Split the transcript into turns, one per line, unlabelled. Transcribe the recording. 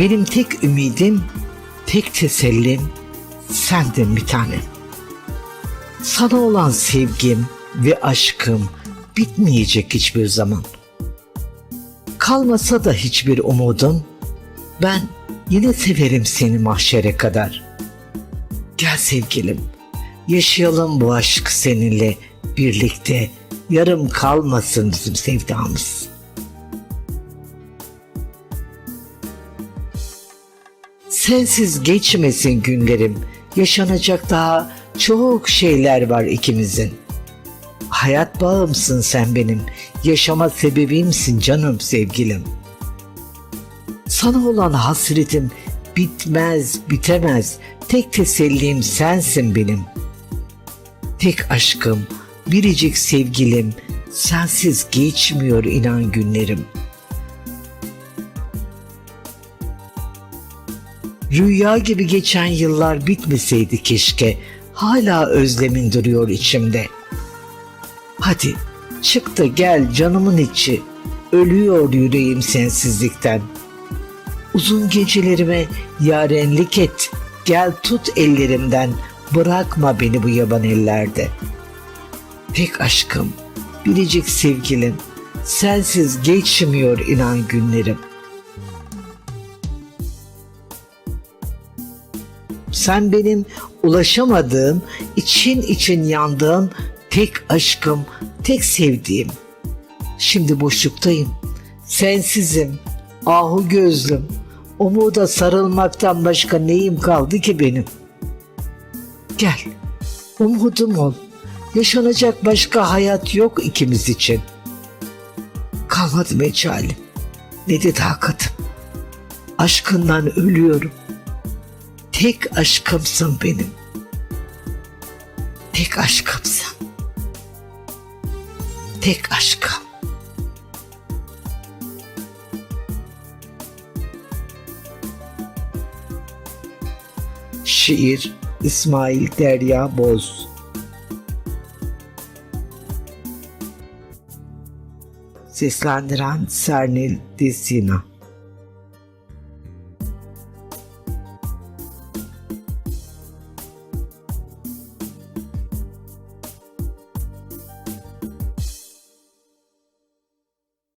Benim tek ümidim, tek tesellim sendin bir tanem. Sana olan sevgim ve aşkım bitmeyecek hiçbir zaman. Kalmasa da hiçbir umudum, ben yine severim seni mahşere kadar. Gel sevgilim, yaşayalım bu aşk seninle birlikte. Yarım kalmasın bizim sevdamız. Sensiz geçmesin günlerim. Yaşanacak daha çok şeyler var ikimizin. Hayat bağımsın sen benim. Yaşama sebebimsin canım sevgilim. Sana olan hasretim bitmez, bitemez. Tek tesellim sensin benim. Tek aşkım, biricik sevgilim. Sensiz geçmiyor inan günlerim.'' Rüya gibi geçen yıllar bitmeseydi keşke. Hala özlemin duruyor içimde. Hadi çık da gel canımın içi. Ölüyor yüreğim sensizlikten. Uzun gecelerime yarenlik et. Gel tut ellerimden. Bırakma beni bu yaban ellerde. Tek aşkım, biricik sevgilim. Sensiz geçmiyor inan günlerim. Sen benim ulaşamadığım, için için yandığım tek aşkım, tek sevdiğim. Şimdi boşluktayım. Sensizim, ahu gözlüm. Umuda sarılmaktan başka neyim kaldı ki benim? Gel, umudum ol. Yaşanacak başka hayat yok ikimiz için. Kalmadı mecalim. Ne de takatım. Aşkından ölüyorum. Tek aşkımsın benim. Tek aşkımsın. Tek aşkım. Şiir İsmail Derya Boz Seslendiren Sernil Desina